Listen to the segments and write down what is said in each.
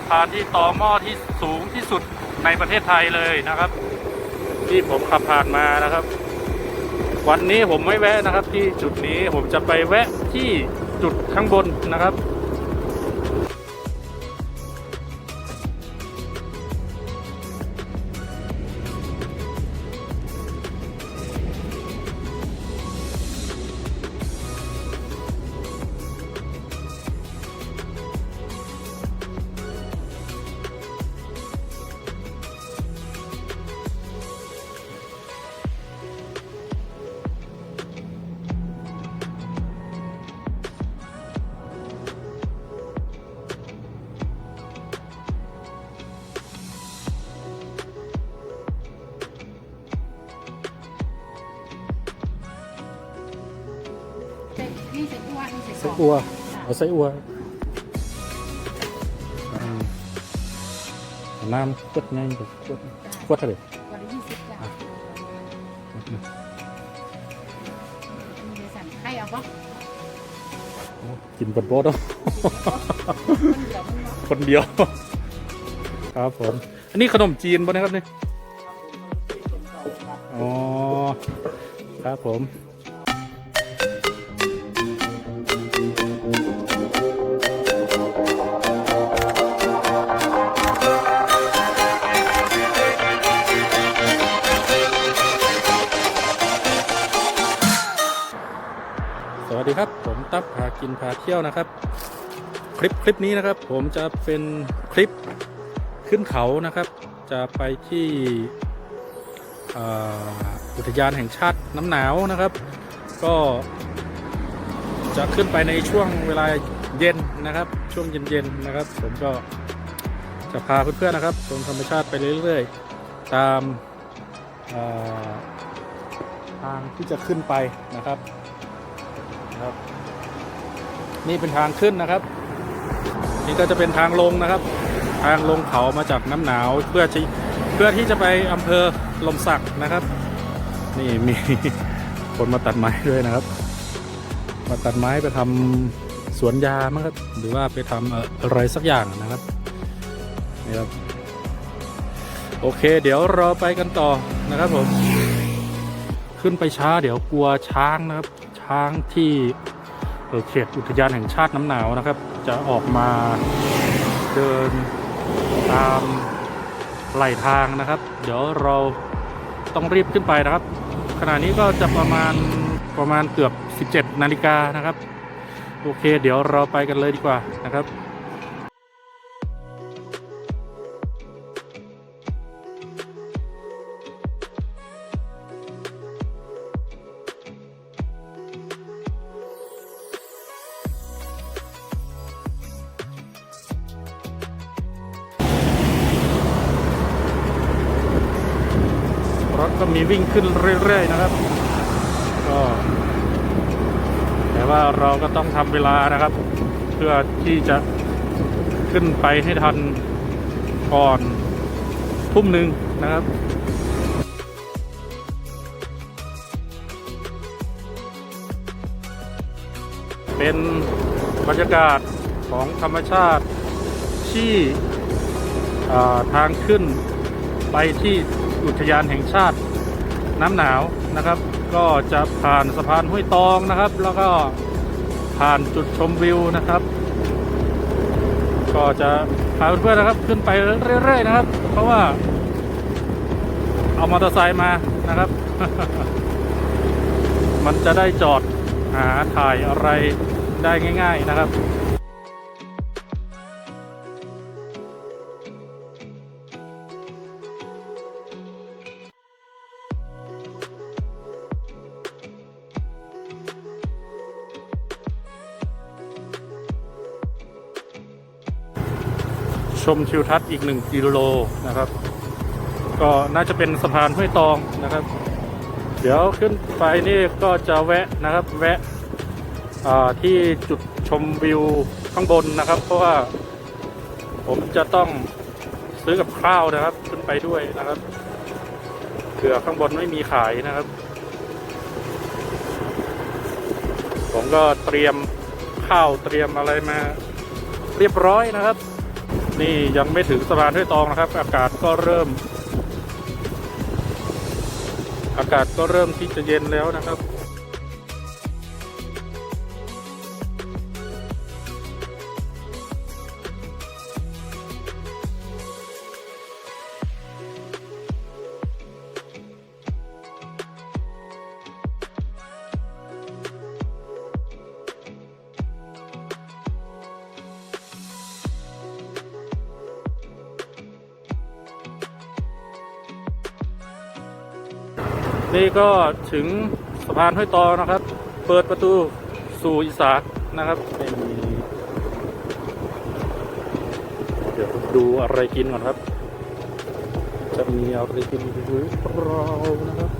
ะพานที่ต่อหม้อที่สูงที่สุดในประเทศไทยเลยนะครับ ที่ผมขับผ่านมานะครับ วันนี้ผมไม่แวะนะครับ ที่จุดนี้ผมจะไปแวะที่จุดข้างบนนะครับ ซ็กนี่เซ็กอ้วนนี่เซ็กไส้อัวเอาไส้อัวอืมน้ำขวดง่ายกว่าขวดขวดเท่าไหร่ วันละยี่สิบจ้ะอะ มีเดสันให้เอาปะโอ้กินบดโบดเอาคนเดียวมันเนาะคนเดียว ครับผม อันนี้ขนมจีนป่ะนะครับเนี่ยอ๋อ ครับผม ดีครับผมตั๊บพากินพาเที่ยวนะครับ คลิปคลิปนี้นะครับ ผมจะเป็นคลิปขึ้นเขานะครับ จะไปที่อุทยานแห่งชาติน้ำหนาวนะครับ ก็จะขึ้นไปในช่วงเวลาเย็นนะครับ ช่วงเย็นๆนะครับ ผมก็จะพาเพื่อนๆนะครับชมธรรมชาติไปเรื่อยๆ ตามทางที่จะขึ้นไปนะครับ นี่เป็นทางขึ้นนะครับ นี่ก็จะเป็นทางลงนะครับ ทางลงเขามาจากน้ำหนาวเพื่อที่เพื่อที่จะไปอำเภอลมสักนะครับ นี่มีคนมาตัดไม้ด้วยนะครับ มาตัดไม้ไปทำสวนยามั้งครับ หรือว่าไปทำเอ่ออะไรสักอย่างนะครับนี่ครับโอเค เดี๋ยวเราไปกันต่อนะครับผม ขึ้นไปช้าเดี๋ยวกลัวช้างนะครับ ช้างที่ เขตอุทยานแห่งชาติน้ำหนาวนะครับ จะออกมาเดินตามไหลทางนะครับ เดี๋ยวเราต้องรีบขึ้นไปนะครับ ขณะนี้ก็จะประมาณประมาณเกือบ 17 นาฬิกานะครับ โอเค เดี๋ยวเราไปกันเลยดีกว่านะครับ ขึ้นเรื่อยๆนะครับก็แต่ว่าเราก็ต้องทำเวลานะครับ เพื่อที่จะขึ้นไปให้ทันก่อนทุ่มหนึ่งนะครับเป็นบรรยากาศของธรรมชาติที่ทางขึ้นไปที่อุทยานแห่งชาติ น้ำหนาวนะครับ ก็จะผ่านสะพานห้วยตองนะครับ แล้วก็ผ่านจุดชมวิวนะครับ ก็จะพาเพื่อนๆนะครับ ขึ้นไปเรื่อยๆนะครับ เพราะว่าเอามอเตอร์ไซค์มานะครับ มันจะได้จอดหาถ่ายอะไรได้ง่าย ๆนะครับ ชมทิวทัศน์อีกหนึ่งกิโลนะครับ ก็น่าจะเป็นสะพานห้วยตองนะครับ เดี๋ยวขึ้นไปนี่ก็จะแวะนะครับแวะที่จุดชมวิวข้างบนนะครับ เพราะว่าผมจะต้องซื้อกับข้าวนะครับ ขึ้นไปด้วยนะครับเผื่อข้างบนไม่มีขายนะครับ ผมก็เตรียมข้าวเตรียมอะไรมาเรียบร้อยนะครับ นี่ยังไม่ถึงสะพานห้วยตองนะครับ อากาศก็เริ่ม อากาศก็เริ่มที่จะเย็นแล้วนะครับ ก็ถึงสะพานห้วยตอนะครับ เปิดประตูสู่อีสานนะครับเดี๋ยวดูอะไรกินก่อนครับ จะมีอะไรกินหรือเปล่านะครับ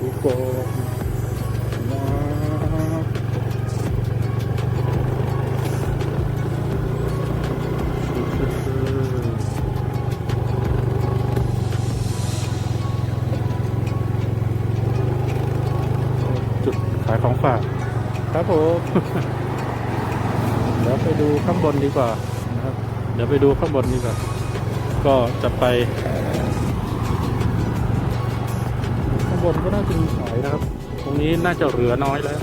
ดูก่อน ครับผมเดี๋ยวไปดูข้างบนดีกว่านะครับ เดี๋ยวไปดูข้างบนดีกว่า ก็จะไป ข้างบนก็น่าจะมีขายนะครับ ตรงนี้น่าจะเหลือน้อยแล้ว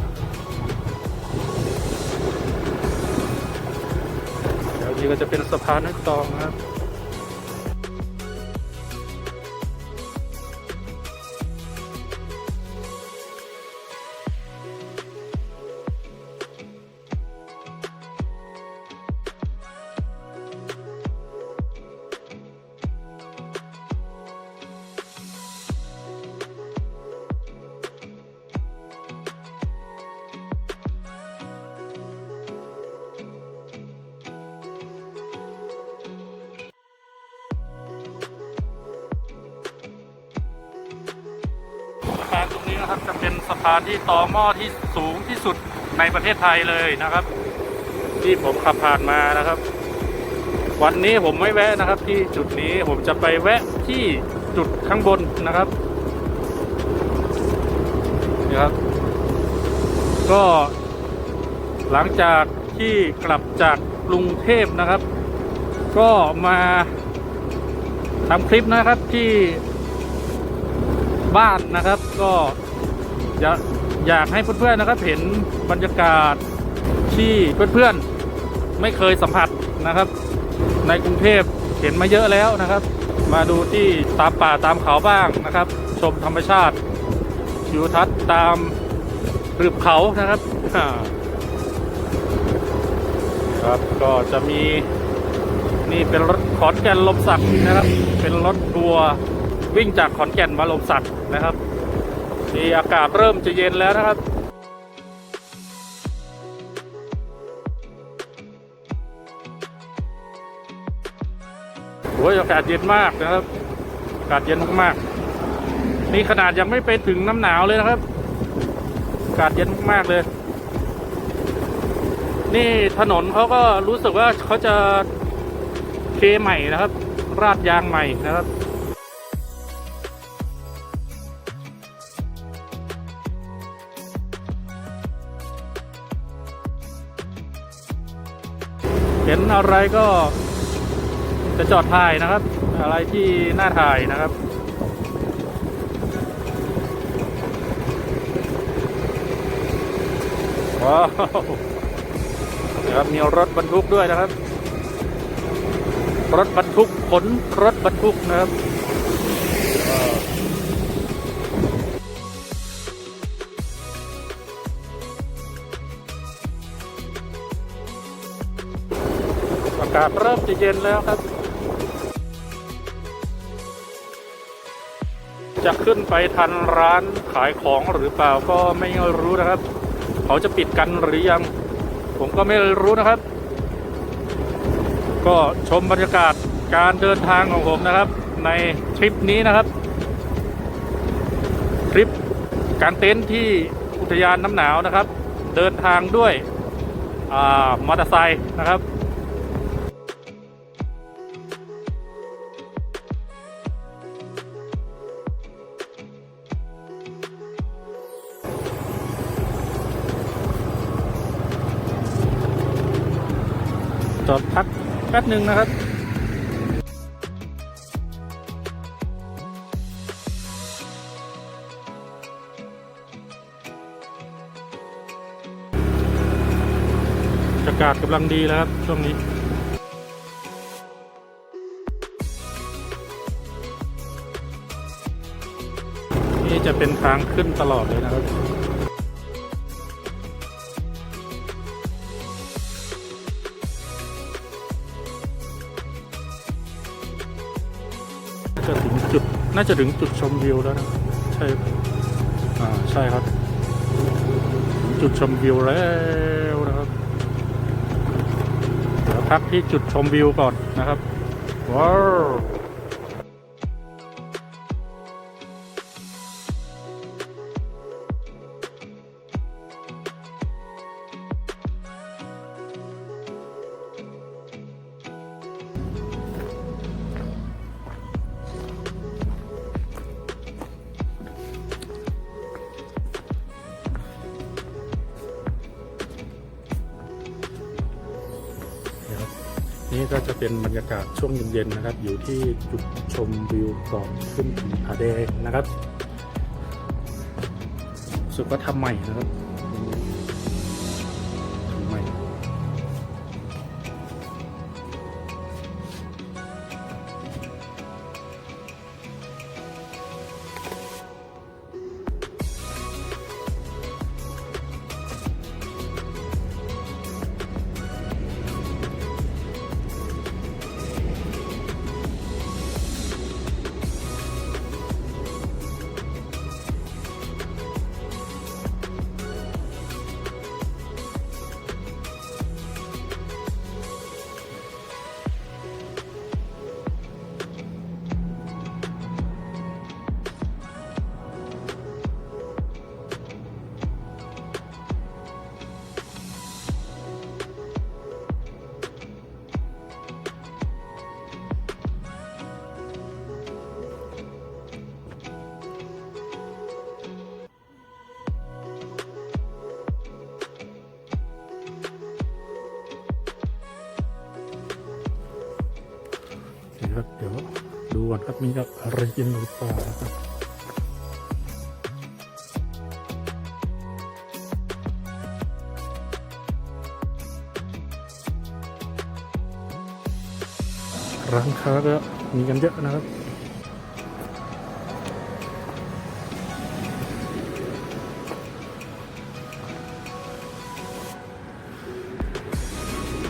เดี๋ยวนี้ก็จะเป็นสะพานนักตองนะครับ พานตรงนี้นะครับจะเป็นสะพานที่ต่อหม้อที่สูงที่สุดในประเทศไทยเลยนะครับ ที่ผมขับผ่านมานะครับ วันนี้ผมไม่แวะนะครับ ที่จุดนี้ผมจะไปแวะที่จุดข้างบนนะครับนี่ครับ ก็หลังจากที่กลับจากกรุงเทพนะครับ ก็มาทำคลิปนะครับที่ บ้านนะครับ ก็อยากอยากให้เพื่อนๆนะครับ เห็นบรรยากาศที่เพื่อนๆไม่เคยสัมผัสนะครับ ในกรุงเทพเห็นมาเยอะแล้วนะครับ มาดูที่ตามป่าตามเขาบ้างนะครับ ชมธรรมชาติทิวทัศน์ตามรืบเขานะครับครับก็จะมีนี่เป็นรถขอนแก่นลมสักนะครับ เป็นรถทัวร์ วิ่งจากขอนแก่นมาลมสักนะครับนี่อากาศเริ่มจะเย็นแล้วนะครับโอ้ยอากาศเย็นมากนะครับ อากาศเย็นมากๆนี่ขนาดยังไม่ไปถึงน้ำหนาวเลยนะครับ อากาศเย็นมากๆเลย นี่ถนนเขาก็รู้สึกว่าเขาจะเทใหม่นะครับ ราดยางใหม่นะครับ นอะไรก็จะจอดถ่ายนะครับ อะไรที่น่าถ่ายนะครับว้าวนะครับมีรถบรรทุกด้วยนะครับ รถบรรทุกขนรถบรรทุกนะครับากาศเริ่มจะเย็นแล้วครับ จะขึ้นไปทันร้านขายของหรือเปล่าก็ไม่รู้นะครับ เขาจะปิดกันหรือยัง ผมก็ไม่รู้นะครับ ก็ชมบรรยากาศการเดินทางของผมนะครับ ในทริปนี้นะครับทริปการเต็นท์ที่อุทยานน้ำหนาวนะครับ เดินทางด้วยมอเตอร์ไซค์นะครับ จอดพักแป๊บหนึ่งนะครับอากาศกำลังดีแล้วครับ ช่วงนี้นี่จะเป็นทางขึ้นตลอดเลยนะครับ จะถึงจุด น่าจะถึงจุดชมวิวแล้วนะ ใช่ อ่า ใช่ครับ จุดชมวิวแล้วนะครับ เดี๋ยวพักที่จุดชมวิวก่อนนะครับ ว้าว นี่ก็จะเป็นบรรยากาศช่วงเย็นๆนะครับ อยู่ที่จุดชมวิวก่อนขึ้นผาแดงนะครับ สุดก็ทำใหม่นะครับ ครับ เดี๋ยวดูก่อนครับมีอะไรกินหรือเปล่านะครับร้านค้าก็มีกันเยอะนะครับ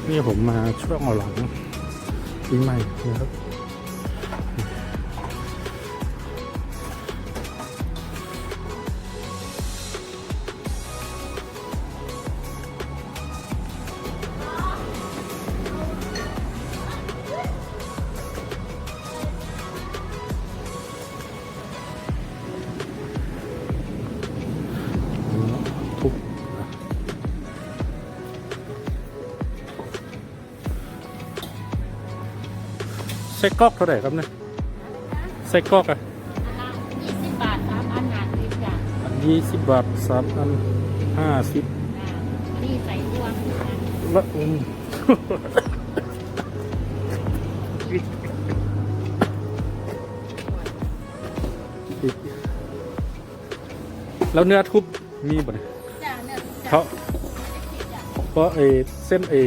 นี่ผมมาช่วงหลังปีใหม่นะครับ ไส้กรอกเท่าไหร่ครับเนี่ยไส้กรอกอะยี่สิบบาทสามอันหาสิบอย่างยี่สิบบาทสามอันห้าสิบอ่านี่ใส่รวมนะละอืมแล้วเนื้อทุบมีบ่เนี่ยจ้าเนี่ยเพราะเพราะไอ้เส้นไอ้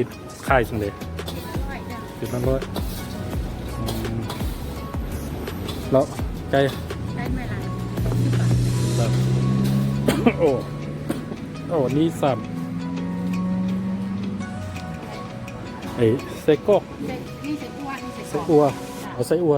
ไข่สังเลยร้อยจ้าสิบมันร้อย แล้วไก่ได้ไหมล่ะครับโอ้โอ้นี่สั่นไอ้ไส้กรอกใส่นี่ใส่อ้วนนี่ใส่ไส้อัวเอาไส้อัว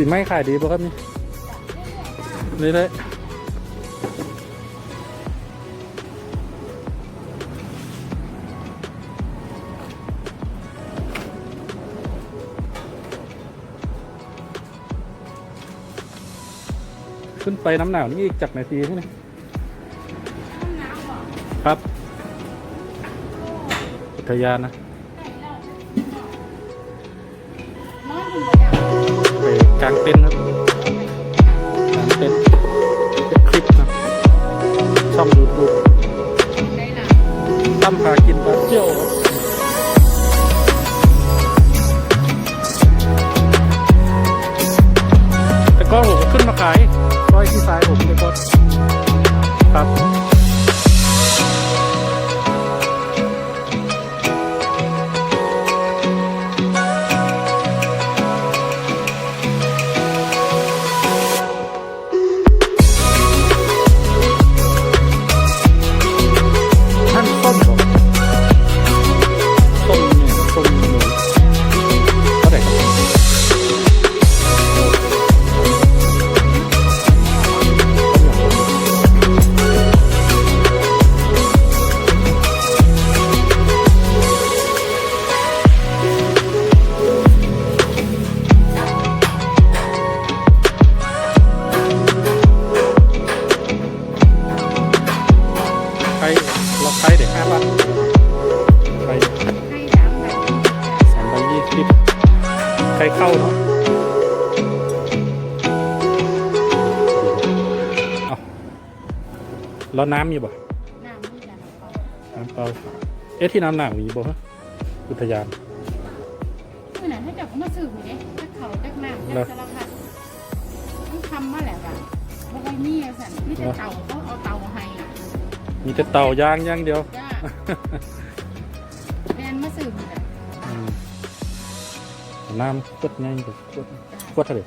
สีไม้ขายดีป่ะครับนี่เรื่อยขึ้นไปน้ำหนาวนี่อีกจากนาทีใช่ไหมห้องน้ำบอกครับอุทยานนะางเต็นท์ครับกางเต็นท์เป็นคลิปนะช่องยูทูบตั้มพากินพาเที่ยวแต่ก็ผมก็ขึ้นมาขายร้อยที่ซ้ายผมเลยก็ครับ น้ำมีบ่น้ำนี่แหละเราน้ำเปล่าเอ๊ะที่น้ำหนักมีบ่ฮะอุทยานเมื่อไหร่ถ้าจับเขามาสืบเนี่ยถ้าเขาจักน้ำแล้จัวกสารพัดต้องทำมาแหละแบบเพราะว่านี่สันนี่จะเต่าเขาเอาเต่าให้อะมีแต่เต่ายางอย่างเดียวจ้าแมนมาสืบเลยอืมน้ำขวดง่ายกว่าขวดขวดเท่าไหร่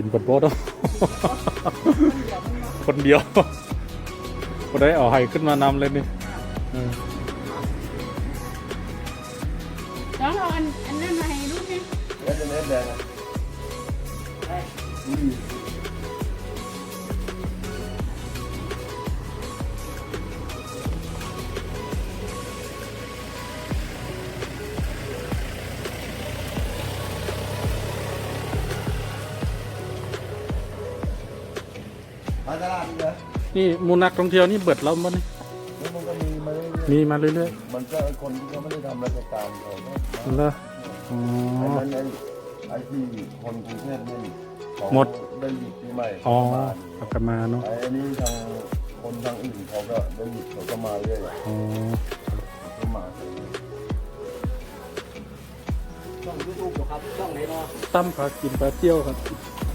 กินบดบดเอาเดี๋ยวมันเนาะคนเดียวคนได้เอาไห้ขึ้นมานำเลยนี่เออแล้วเราอันอันนั้นมาให้ลูกเนี่ยเม็ดเม็ดแดงอะ นี่หมูนักท่องเที่ยวนี่เบิดแล้วมั้งแล้วมันก็มีมาเรื่อยมีมาเรื่อยๆมันก็คนที่เขาไม่ได้ทำราชการเขาก็ๆแล้วอ๋อ ไอ้นั้นไอ้ไอ้ที่คนกรุงเทพนี่เขาหมด ได้หยุดปีใหม่อ๋อเขามาเอากลับมาเนาะไอ้นี่ทางคนทางอื่นเขาก็ได้หยุดเขาก็มาเรื่อยอ๋อเขาก็มาช่องยูทูบครับช่องไหนเนาะตั้มพากินพาเที่ยวครับ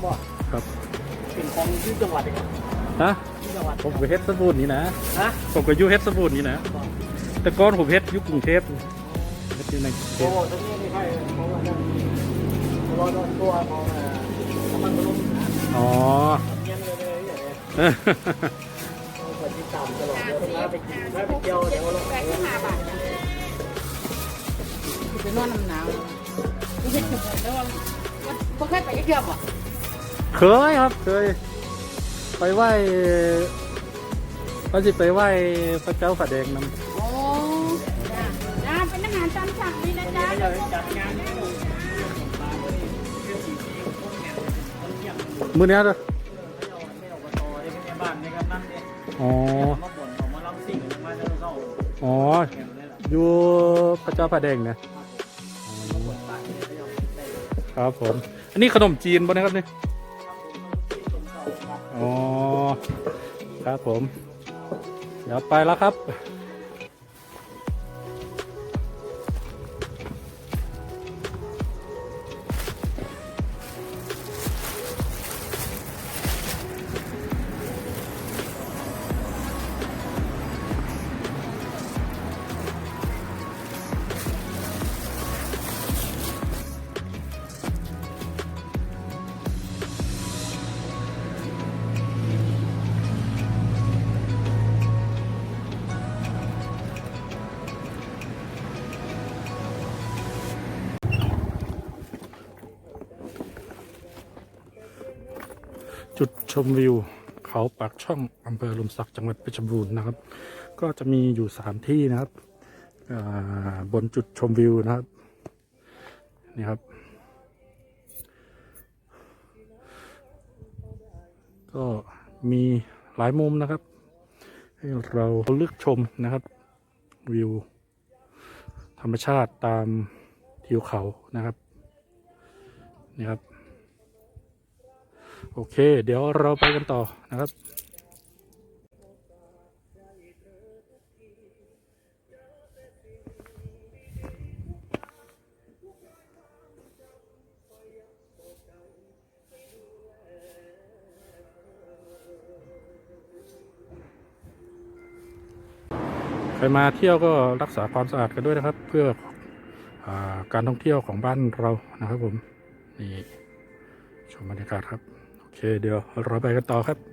บอกครับ เป็นของที่จังหวัดเองครับ ฮะที่จังหวัดผมก็เฮ็ดสบูนนี่นะฮะผมก็อยู่เฮ็ดสบูนนี่นะ แต่ก่อนผมเฮ็ดอยู่กรุงเทพเฮ็ดอยู่ในกรุงเทโอ้พโหตรงนี้ไม่ใช่เพราะว่านั่นรอโดนตัวเขาเอ่อน้ำมันบำรุงนะอ๋อเงี้ยเลยเลยอย่างเงี้ยต้องคอยติดตามตลอดเดี๋ยวถ้าไปกินถ้าไปเที่ยวเดี๋ยวลงแปไปดสิบห้าบาทจ้ะไปนอนน้ำหนาวไม่ใช่ถึงแล้วว่าบ่เคยไปเที่ยวอะเคยครับเคย ไปไหว้ก็สิไปไหว้พระเจ้าฝาแดงนำโอ้จ้าจ้าเป็นอาหารตามสั่งนี่นะจ๊ะไม่อยากจัดงานนี่ผมมาเลยเรื่องสีสีคนเนี่ยคนเที่ยงมื้อเนี้ยเด้อไม่เอาไม่เอากระต่อยไม่ในบ้านในกำนันเนี่ยอ๋อมาบ่นออกมาลำสิ่งมาจะเศร้าอ๋อแข่งเลยล่ะอยู่พระเจ้าฝาแดงเนี่ยบ่นตายเลยไม่ยอมได้ครับผม อันนี้ขนมจีนป่ะนะครับนี่ อ๋อ ครับผม เดี๋ยวไปแล้วครับ ชมวิว เขาปากช่องอำเภอลมศักดิ์จังหวัดเพชรบูรณ์นะครับ ก็จะมีอยู่สามที่นะครับบนจุดชมวิวนะครับนี่ครับ ก็มีหลายมุมนะครับ ให้เราเลือกชมนะครับวิว ธรรมชาติตามทิวเขานะครับนี่ครับ โอเค เดี๋ยวเราไปกันต่อนะครับใครมาเที่ยวก็รักษาความสะอาดกันด้วยนะครับ เพื่ออการท่องเที่ยวของบ้านเรานะครับผมนี่ชมบรรยากาศครับ เคเดี๋ยวเราไปกันต่อครับ